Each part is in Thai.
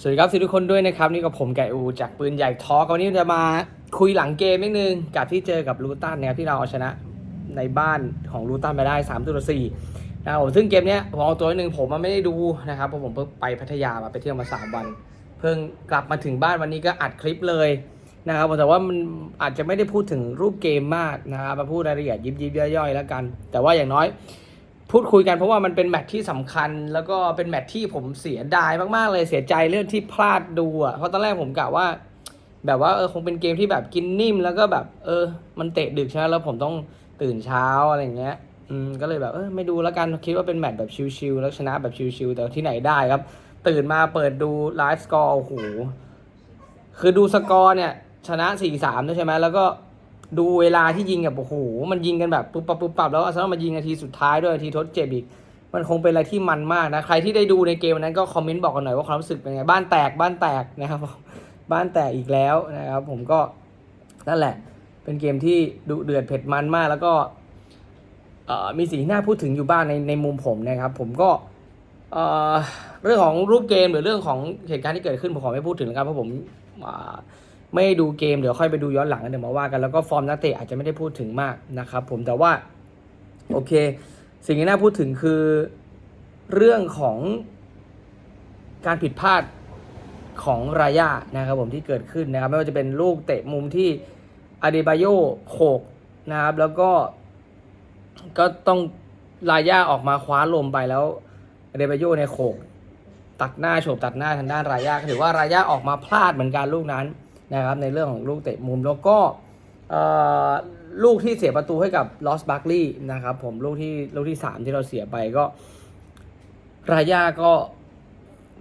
สวัสดีครับทุกคนด้วยนะครับนี่กับผมไก่อูจากปืนใหญ่ทอวันนี้จะมาคุยหลังเกมนิดนึงกับที่เจอกับลูตันนะครับที่เราเอาชนะในบ้านของลูตันไปได้3ตัวต่นะครับซึ่งเกมเนี้ยผมเอาตัวนิดนึงผมมันไม่ได้ดูนะครับเพราะผมเพิ่งไปพัทยามาไปเที่ยวมา 3 วัน เพิ่งกลับมาถึงบ้านวันนี้ก็อัดคลิปเลยนะครับแต่ว่ามันอาจจะไม่ได้พูดถึงรูปเกมมากนะครับมาพูดรายละเอียดยิบยิบย่อยๆแล้วกัน แต่ว่าอย่างน้อย พูดคุยกันเพราะว่ามันเป็นแมตช์ที่สำคัญ แล้วก็เป็นแมตช์ที่ผมเสียดายมากๆเลยเสียใจเรื่องที่พลาดดูอะเพราะตอนแรกผมกะว่า แบบว่าเออคงเป็นเกมที่แบบกินนิ่ม แล้วก็แบบ เออ มันเตะดึกใช่ไหมแล้วผมต้องตื่นเช้าอะไรเงี้ย อืมก็เลยแบบเออไม่ดูแล้วกันคิดว่าเป็นแมตช์แบบชิลๆแล้วชนะแบบชิลๆแต่ที่ไหนได้ครับ ตื่นมาเปิดดูไลฟ์สกอร์โอ้โหคือดูสกอร์เนี่ย ชนะ4-3ด้วยใช่ไหมแล้วก็ ดูเวลาที่ยิงแบบโอ้โหมันยิงกันแบบปุ๊บปับปุ๊บปับแล้วอาร์เซนอลมายิงนาทีสุดท้ายด้วยนาทีทดเจ็บอีก มันคงเป็นอะไรที่มันมากนะ ใครที่ได้ดูในเกมนั้นก็คอมเมนต์บอกกันหน่อยว่าความรู้สึกเป็นไง บ้านแตกบ้านแตกนะครับบ้านแตกอีกแล้วนะครับ ผมก็นั่นแหละ เป็นเกมที่ดุเดือดเผ็ดมันมาก แล้วก็มีสิ่งที่น่าพูดถึงอยู่บ้างในในมุมผมนะครับ ผมก็เรื่องของรูปเกมหรือเรื่องของเหตุการณ์ที่เกิดขึ้นผมขอไม่พูดถึงแล้วกันเพราะผมา ไม่ดูเกมเดี๋ยวค่อยไปดูย้อนหลังกันเดี๋ยวมาว่ากันแล้วก็ฟอร์มนักเตะอาจจะไม่ได้พูดถึงมากนะครับผมแต่ว่าโอเค สิ่งที่น่าพูดถึงคือเรื่องของการผิดพลาดของรายานะครับผมที่เกิดขึ้นนะครับ ไม่ว่าจะเป็นลูกเตะมุมที่อาเดบาโยโขกนะครับ แล้วก็ก็ต้องรายาออกมาคว้าลมไปแล้วอาเดบาโยในโขกตัดหน้าโฉบตัดหน้าทางด้านรายาถือว่ารายาออกมาพลาดเหมือนกันลูกนั้น นะครับในเรื่องของลูกเตะมุมแล้วก็ลูกที่เสียประตูให้กับลอสบัคลีย์นะครับผมลูกที่ลูกที่สามที่เราเสียไปก็รายาก็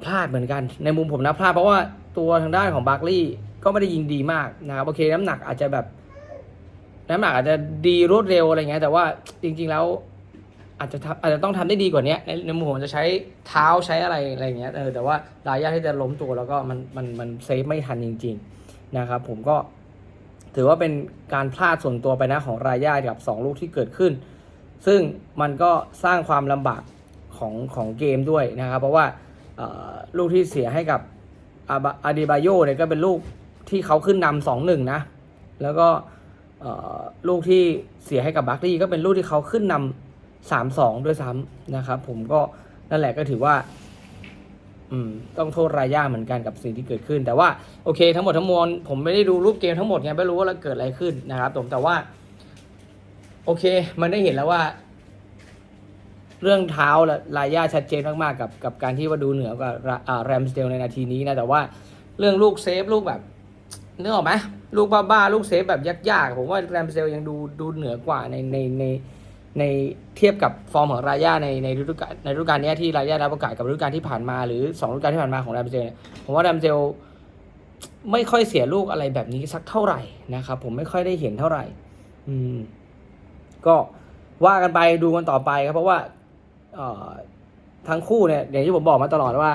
พลาดเหมือนกัน ในมุมผมนะพลาดเพราะว่าตัวทางด้านของบัคลีย์ก็ไม่ได้ยิงดีมากนะครับโอเคน้ำหนักอาจจะแบบ น้ำหนักอาจจะดีรวดเร็วอะไรเงี้ยแต่ว่าจริง ๆแล้วอาจจะทำอาจจะต้องทำได้ดีกว่านี้ในในมุมผมจะใช้เท้าใช้อะไรอะไรเงี้ยเออแต่ว่ารายาที่จะล้มตัวแล้วก็มันมันมันเซฟไม่ทันจริง ๆ นะครับ ผมก็ถือว่าเป็นการพลาดส่วนตัวไปนะของรายากับสองลูกที่เกิดขึ้น ซึ่งมันก็สร้างความลำบากของของเกมด้วยนะครับ เพราะว่าลูกที่เสียให้กับอาดิบาโยเนี่ยก็เป็นลูกที่เขาขึ้นนำสองหนึ่งนะ แล้วก็ลูกที่เสียให้กับบัคลี่ก็เป็นลูกที่เขาขึ้นนำสามสองด้วยซ้ำนะครับ ผมก็นั่นแหละก็ถือว่า อืมต้องโทษรายย่าเหมือนกันกับสิ่งที่เกิดขึ้น แต่ว่าโอเค ทั้งหมดทั้งมวลผมไม่ได้ดูรูปเกมทั้งหมดไงไม่รู้ว่าเกิดอะไรขึ้นนะครับผมแต่ว่า โอเค มันได้เห็นแล้วว่า เรื่องเท้าและรายย่าชัดเจนมากๆกับกับการที่ว่าดูเหนือกว่าแรมสเดลในนาทีนี้นะแต่ว่าเรื่องลูกเซฟลูกแบบนึกออกไหมลูกบ้าๆลูกเซฟแบบยากๆผมว่าแรมสเดลยังดูดูเหนือกว่าในในใน ในเทียบกับฟอร์มของรายาในในฤดูกาลในฤดูกาลนี้ที่รายย่ารับโอกาสกับฤดูกาลที่ผ่านมาหรือสองฤดูกาลที่ผ่านมาของแรมเดลเนี่ยผมว่าแรมเดลไม่ค่อยเสียลูกอะไรแบบนี้สักเท่าไหร่นะครับผมไม่ค่อยได้เห็นเท่าไหร่ อืม ก็ว่ากันไปดูกันต่อไปครับ เพราะว่าเอ่อทั้งคู่เนี่ยอย่างที่ผมบอกมาตลอดว่า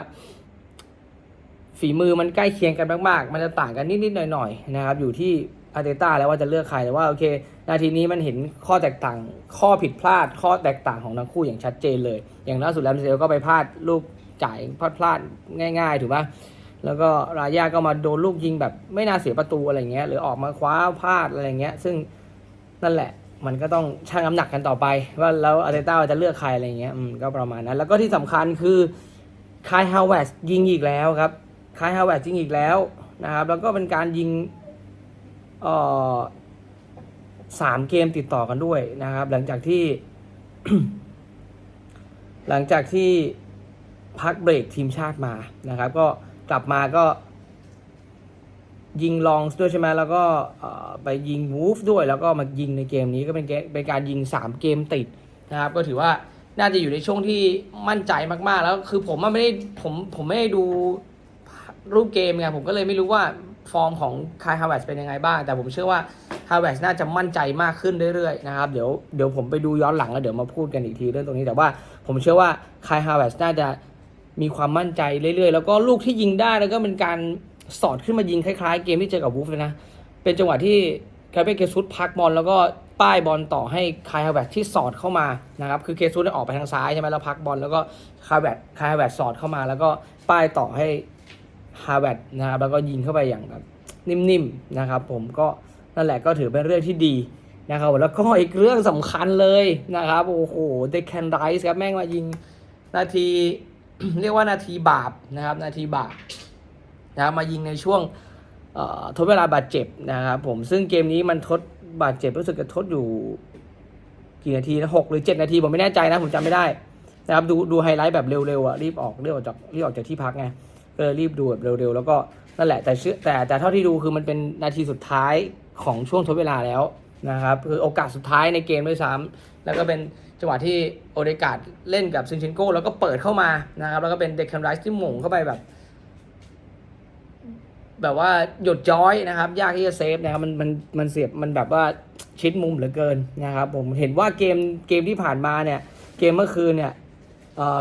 ฝีมือมันใกล้เคียงกันมาก ๆ มันจะต่างกันนิด ๆ หน่อย ๆ นะครับ อยู่ที่อาร์เตต้าแล้วว่าจะเลือกใครแต่ว่าโอเค นาทีนี้มันเห็นข้อแตกต่าง ข้อผิดพลาด ข้อแตกต่างของทั้งคู่อย่างชัดเจนเลย อย่างล่าสุดแรมเซลก็ไปพลาดลูกจ่ายพลาดพลาดง่ายๆ ถูกปะแล้วก็รายาก็มาโดนลูกยิงแบบไม่น่าเสียประตูอะไรเงี้ย หรือออกมาคว้าพลาดอะไรเงี้ย ซึ่งนั่นแหละมันก็ต้องชั่งน้ำหนักกันต่อไป ว่าแล้วอาร์เตต้าจะเลือกใครอะไรเงี้ยอืมก็ประมาณนั้น แล้วก็ที่สำคัญคือคายฮาวเวสยิงอีกแล้วครับคายฮาวเวสยิงอีกแล้วนะครับ แล้วก็เป็นการยิงเอ่อ สามเกมติดต่อกันด้วยนะครับ หลังจากที่ หลังจากที่พักเบรกทีมชาติมานะครับ ก็กลับมาก็ยิงลองด้วยใช่ไหมแล้วก็ไปยิงวูฟด้วย แล้วก็มายิงในเกมนี้ก็เป็นเกมเป็นการยิง 3 เกมติดนะครับ ก็ถือว่าน่าจะอยู่ในช่วงที่มั่นใจมากๆ แล้วคือผมไม่ได้ผมผมไม่ได้ดูรูปเกมไงผมก็เลยไม่รู้ว่าฟอร์มของคายฮาวเวสเป็นยังไงบ้าง แต่ผมเชื่อว่า ฮาวเวสน่าจะมั่นใจมากขึ้นเรื่อยๆนะครับเดี๋ยวเดี๋ยวผมไปดูย้อนหลังแล้วเดี๋ยวมาพูดกันอีกทีเรื่องตรงนี้แต่ว่าผมเชื่อว่าคายฮาวเวสน่าจะมีความมั่นใจเรื่อยๆ แล้วก็ลูกที่ยิงได้แล้วก็เป็นการสอดขึ้นมายิงคล้ายๆ เกมที่เจอกับวูฟเลยนะ เป็นจังหวะที่คาเปเกซุสพักบอลแล้วก็ป้ายบอลต่อให้คายฮาวเวตที่สอดเข้ามานะครับคือเคซุสเนี่ยออกไปทางซ้ายใช่ไหมแล้วพักบอลแล้วก็คายเวตคายฮาวเวตสอดเข้ามา แล้วก็ป้ายต่อให้ฮาร์วาร์ดนะครับแล้วก็ยิงเข้าไปอย่างแบบนิ่มๆนะครับผมก็ นั่นแหละก็ถือเป็นเรื่องที่ดีนะครับแล้วก็อีกเรื่องสำคัญเลยนะครับโอ้โหเดคแคนไรส์ครับแม่งมายิงนาทีเรียกว่านาทีบาปนะครับนาทีบาปนะครับมายิงในช่วงเอ่อทดเวลาบาดเจ็บนะครับผมซึ่งเกมนี้มันทดบาดเจ็บรู้สึกจะทดอยู่กี่นาทีนะหกหรือเจ็ดนาทีผมไม่แน่ใจนะผมจำไม่ได้นะครับดูดูไฮไลท์แบบเร็วๆอะรีบออกรีบออกจากรีบออกจากที่พักไงก็เลยรีบดูแบบเร็วๆ แล้วก็นั่นแหละแต่เชื่อแต่แต่เท่าที่ดูคือมันเป็นนาทีสุดท้าย ของช่วงทดเวลาแล้วนะครับคือโอกาสสุดท้ายในเกมด้วยซ้ำแล้วก็เป็นจังหวะที่โอเดกาดเล่นกับซินเชนโกแล้วก็เปิดเข้ามานะครับแล้วก็เป็นเด็กแคนไรส์ที่หม่งเข้าไปแบบ แบบว่าหยดย้อยนะครับ ยากที่จะเซฟนะครับมันมันมันเสียบมันแบบว่าชิดมุมเหลือเกินนะครับ ผมเห็นว่าเกมเกมที่ผ่านมาเนี่ย เกมเมื่อคืนเนี่ย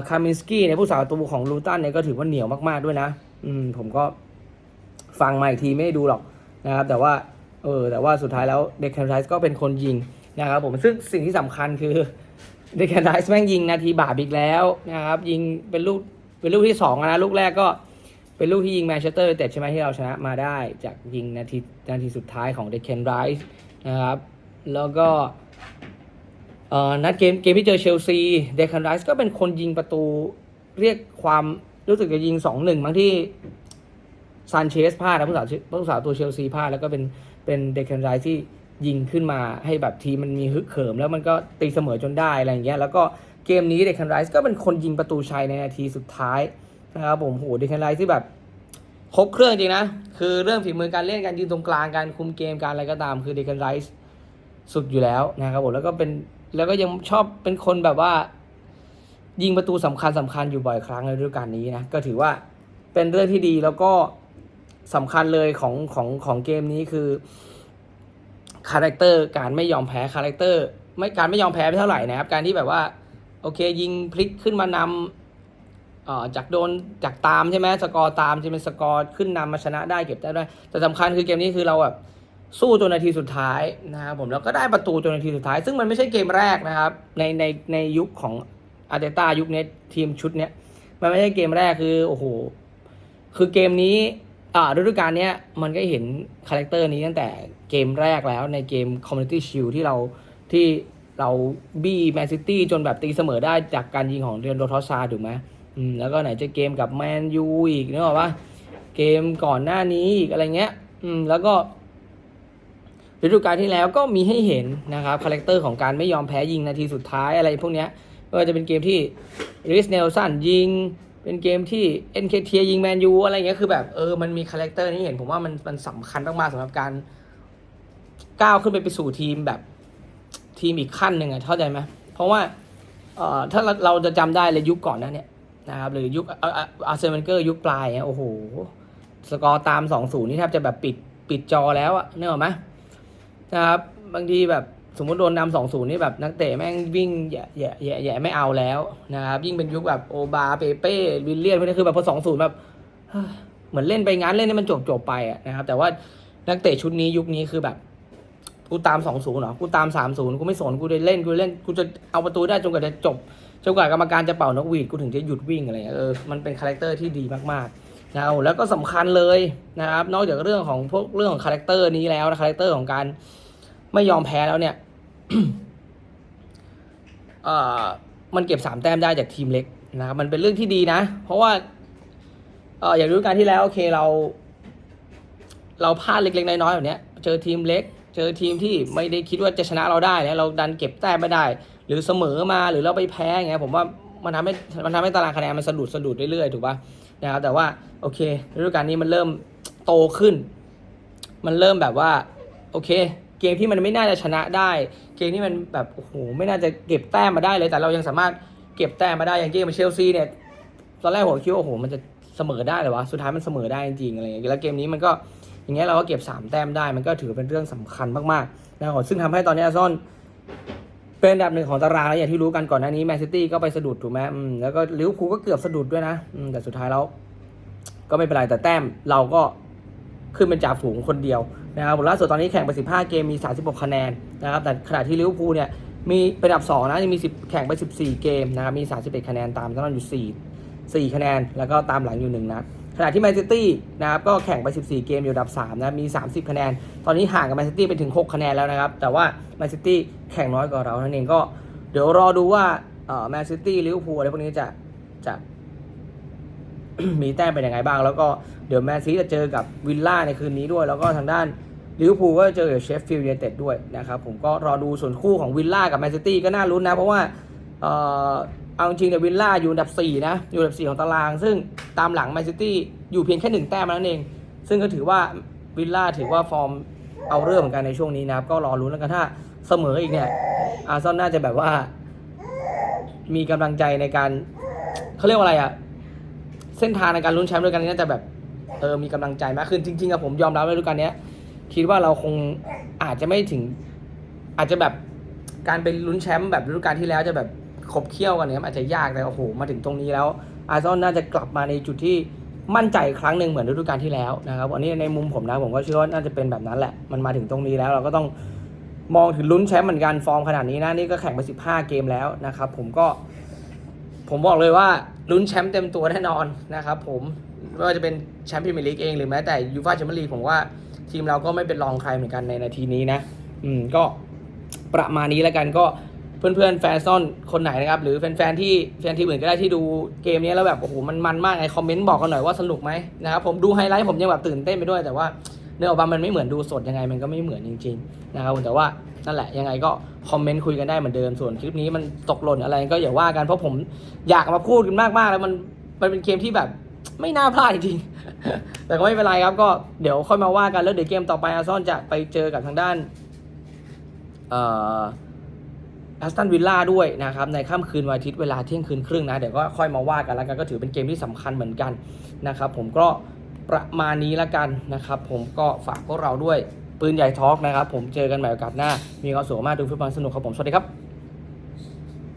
คามินสกี้เนี่ยผู้สาวตัวของลูตันเนี่ยก็ถือว่าเหนียวมากๆด้วยนะ อืมผมก็ฟังมาอีกทีไม่ได้ดูหรอกนะครับ แต่ว่า เออแต่ว่าสุดท้ายแล้วเด็กแคนไรส์ก็เป็นคนยิงนะครับผมซึ่งสิ่งที่สำคัญคือเด็กแคนไรส์แม่งยิงนาทีบาปอีกแล้วนะครับยิงเป็นลูกเป็นลูกที่สองนะลูกแรกก็เป็นลูกที่ยิงแมนเชสเตอร์ยูไนเต็ดใช่ไหมที่เราชนะมาได้จากยิงนาทีนาทีสุดท้ายของเดคเคนไรส์นะครับแล้วก็เอ่อนัดเกมเกมที่เจอเชลซีเดคเคนไรส์ก็เป็นคนยิงประตูเรียกความรู้สึกจะยิงสองหนึ่งบางที่ซานเชสพลาดนะผู้สาวผู้สาวตัวเชลซีพลาดแล้วก็เป็น เป็นเดคเคนไรที่ยิงขึ้นมาให้แบบทีมันมีฮึกเหิม แล้วมันก็ตีเสมอจนได้อะไรอย่างเงี้ยแล้วก็เกมนี้เดคเคนไรส์ก็เป็นคนยิงประตูชัยในนาทีสุดท้ายนะครับผมโหเดคแคนไลท์ที่แบบครบเครื่องจริงนะ คือเรื่องฝีมือการเล่นการยืนตรงกลางการคุมเกมการอะไรก็ตามคือเดคแคนไลท์สุดอยู่แล้วนะครับผมแล้วก็เป็นแล้วก็ยังชอบเป็นคนแบบว่า ยิงประตูสำคัญสำคัญอยู่บ่อยครั้งในฤดูกาลนี้นะก็ถือว่าเป็นเรื่องที่ดีแล้วก็ สำคัญเลยของของของเกมนี้คือคาแรคเตอร์การไม่ยอมแพ้คาแรคเตอร์ไม่การไม่ยอมแพ้ไม่เท่าไหร่นะครับ การที่แบบว่า โอเค ยิงพลิกขึ้นมานำเอ่อจากโดนจากตามใช่ไหมสกอร์ตามจะเป็นสกอร์ขึ้นนำมาชนะได้เก็บได้ด้วยแต่สำคัญคือเกมนี้คือเราแบบสู้จนนาทีสุดท้ายนะครับผมแล้วก็ได้ประตูจนนาทีสุดท้าย ซึ่งมันไม่ใช่เกมแรกนะครับ ในในในยุคของอาร์เตต้ายุคนี้ทีมชุดเนี้ยมันไม่ใช่เกมแรกคือโอ้โหคือเกมนี้ ฤดูกาลเนี้ยมันก็เห็นคาแรคเตอร์นี้ตั้งแต่เกมแรกแล้วในเกม Community Shield ที่เราที่เราบี้แมนซิตี้จนแบบตีเสมอได้จากการยิงของเรียนโดทอสซาถูกไหมอืมแล้วก็ไหนจะเกมกับแมนยูอีกนึกออกปะเกมก่อนหน้านี้อีกอะไรเงี้ย อืม แล้วก็ฤดูกาลที่แล้วก็มีให้เห็นนะครับคาแรคเตอร์ของการไม่ยอมแพ้ยิงนาทีสุดท้ายอะไรพวกเนี้ยไม่ว่าจะเป็นเกมที่ริสเนลสันยิง เป็นเกมที่เอ็นเคเทียยิงแมนยูอะไรเงี้ยคือแบบเออมันมีคาแรคเตอร์นี้เห็นผมว่ามันมันสำคัญมากๆสำหรับการก้าวขึ้นไปไปสู่ทีมแบบทีมอีกขั้นหนึ่งอะเข้าใจไหมเพราะว่าเอ่อถ้าเราเราจะจำได้เลยยุคก่อนนั้นเนี่ยนะครับหรือยุคอาร์เซนเกอร์ยุคปลายเนี่ยโอ้โห สกอร์ตาม2-0นี่แทบจะแบบปิดปิดจอแล้วอะนึกออกไหมนะครับบางทีแบบ สมมติโดนนำสองศูนย์นี่แบบนักเตะแม่งวิ่งแย่แย่แย่แย่ไม่เอาแล้วนะครับ ยิ่งเป็นยุคแบบโอบาเปเป้วิลเลียนพวกนี้คือแบบพอสองศูนย์แบบเหมือนเล่นไปงั้นเล่นให้มันจบจบไปนะครับ แต่ว่านักเตะชุดนี้ยุคนี้คือแบบกูตามสองศูนย์เหรอ กูตามสามศูนย์กูไม่สน กูจะเล่น กูเล่น กูจะเอาประตูได้จนกว่าจะจบ จนกว่ากรรมการจะเป่านกหวีด กูถึงจะหยุดวิ่งอะไรเงี้ย เออ มันเป็นคาแรคเตอร์ที่ดีมากๆนะครับแล้วก็สำคัญเลยนะครับ นอกจากเรื่องของพวกเรื่องของคาแรคเตอร์นี้แล้วนะคาแรคเตอร์ของการ ไม่ยอมแพ้แล้วเนี่ยมันเก็บสามแต้มได้จากทีมเล็กนะครับมันเป็นเรื่องที่ดีนะ เพราะว่าเอออย่างฤดูกาลที่แล้วโอเคเรา เราพลาดเล็กๆน้อยๆแบบเนี้ยเจอทีมเล็ก เจอทีมที่ไม่ได้คิดว่าจะชนะเราได้เนี่ยเราดันเก็บแต้มไม่ได้ หรือเสมอมาหรือเราไปแพ้อย่างเงี้ยผมว่ามันทำให้มันทำให้ตารางคะแนนมันสะดุดสะดุดเรื่อยๆถูกป่ะนะครับแต่ว่าโอเคฤดูกาลนี้มันเริ่มโตขึ้น มันเริ่มแบบว่า โอเค เกมที่มันไม่น่าจะชนะได้ เกมที่มันแบบโอ้โหไม่น่าจะเก็บแต้มมาได้เลย แต่เรายังสามารถเก็บแต้มมาได้อย่างเกมเชลซีเนี่ยตอนแรกผมคิดว่าโอ้โหมันจะเสมอได้เลยวะสุดท้ายมันเสมอได้จริงๆอะไรอย่างเงี้ยแล้วเกมนี้มันก็อย่างเงี้ยเราก็เก็บ 3 แต้มได้ มันก็ถือเป็นเรื่องสำคัญมากๆนะครับซึ่งทำให้ตอนนี้อาร์ซอลเป็นอันดับหนึ่งของตารางแล้วอย่างที่รู้กันก่อนหน้านี้แมนซิตี้ก็ไปสะดุดถูกไหมมแล้วก็ลิเวอร์พูลก็เกือบสะดุดด้วยนะแต่สุดท้ายแล้วก็ไม่เป็นไรแต่แต้มเราก็ขึ้นเป็นจ่าฝูงคนเดียว นะครับผลล่าสุดตอนนี้แข่งไป 15 เกมมี 36 คะแนนนะครับแต่ขณะที่ลิเวอร์พูลเนี่ยมีเป็นอันดับ2นะยังมี 10 แข่งไป 14 เกมนะครับมี 31 คะแนนตามตอนนั้นอยู่ 4 4 คะแนน แล้วก็ตามหลังอยู่1นัดขณะที่แมนซิตี้นะครับก็แข่งไป 14 เกมอยู่อันดับ3นะมี 30 คะแนน ตอนนี้ห่างกับแมนซิตี้ไปถึง 6 คะแนนแล้วนะครับ แต่ว่าแมนซิตี้แข่งน้อยกว่าเรานั่นเองก็ เดี๋ยวรอดูว่าแมนซิตี้ลิเวอร์พูลอะไรพวกนี้จะจะ มีแต้มเป็นยังไงบ้าง แล้วก็เดี๋ยวแมนซีจะเจอกับวิลล่าในคืนนี้ด้วย แล้วก็ทางด้านลิเวอร์พูลก็จะเจอกับเชฟฟิลด์ยูไนเต็ดด้วยนะครับผมก็รอดูส่วนคู่ของวิลล่ากับแมนซิตี้ก็น่าลุ้นนะ เพราะว่าเออเอาจริงเนี่ยวิลล่าอยู่อันดับ 4 นะ อยู่อันดับ 4 ของตาราง ซึ่งตามหลังแมนซิตี้อยู่เพียงแค่หนึ่งแต้มนั้นเอง ซึ่งก็ถือว่าวิลล่าถือว่าฟอร์มเอาเรื่องเหมือนกันในช่วงนี้นะครับ ก็รอลุ้นแล้วกันถ้าเสมออีกเนี่ยอาร์เซนอลน่าจะแบบว่า มีกำลังใจในการเขาเรียกว่าอะไรอะ เส้นทางในการลุ้นแชมป์ด้วยกันน่าจะแบบเออมีกำลังใจมากขึ้นจริงๆอะผมยอมรับเลยด้วยกันเนี้ย คิดว่าเราคงอาจจะไม่ถึง อาจจะแบบการเป็นลุ้นแชมป์แบบฤดูกาลที่แล้วจะแบบขบเคี่ยวกันเนี่ยอาจจะยากแต่โอ้โหมาถึงตรงนี้แล้ว อาร์ซอลน่าจะกลับมาในจุดที่มั่นใจครั้งหนึ่งเหมือนฤดูกาลที่แล้วนะครับอันนี้ในมุมผมนะผมก็เชื่อว่าน่าจะเป็นแบบนั้นแหละ มันมาถึงตรงนี้แล้วเราก็ต้องมองถึงลุ้นแชมป์เหมือนกันฟอร์มขนาดนี้นะนี่ก็แข่งไป15 เกมแล้วนะครับผมก็ผมบอกเลยว่า ลุ้นแชมป์เต็มตัวแน่นอนนะครับผมไม่ว่าจะเป็นแชมป์พรีเมียร์ลีกเองหรือแม้แต่ยูฟ่าแชมเปี้ยนลีกผมว่าทีมเราก็ไม่เป็นรองใครเหมือนกันในนาทีนี้นะ อืมก็ประมาณนี้แล้วกันก็เพื่อนๆแฟนซ่อนคนไหนนะครับ หรือแฟนๆที่แฟนทีมอื่นก็ได้ที่ดูเกมนี้แล้วแบบโอ้โหมันมันมากไอคอมเมนต์บอกกันหน่อยว่าสนุกไหมนะครับผมดูไฮไลท์ผมยังแบบตื่นเต้นไปด้วยแต่ว่าเนื้อออกมามันไม่เหมือนดูสดยังไงมันก็ไม่เหมือนจริงๆนะครับผมแต่ว่า นั่นแหละยังไงก็คอมเมนต์คุยกันได้เหมือนเดิมส่วนคลิปนี้มันตกหล่นอะไรก็อย่าว่ากันเพราะผมอยากมาพูดกันมากๆ แล้วมันมันเป็นเกมที่แบบไม่น่าพลาดจริงแต่ก็ไม่เป็นไรครับก็เดี๋ยวค่อยมาว่ากันแล้วเดี๋ยวเกมต่อไปอาร์ซอลจะไปเจอกับทางด้านเอ่อแอสตันวิลล่าด้วยนะครับ ในค่ำคืนวันอาทิตย์เวลาเที่ยงคืนครึ่งนะ เดี๋ยวก็ค่อยมาว่ากันแล้วกันก็ถือเป็นเกมที่สำคัญเหมือนกันนะครับ ผมก็ประมาณนี้ละกันนะครับ ผมก็ฝากพวกเราด้วย ปืนใหญ่ทอล์กนะครับผมเจอกันใหม่โอกาสหน้า มีความสุขมากดูฟุตบอลสนุกครับผมสวัสดีครับ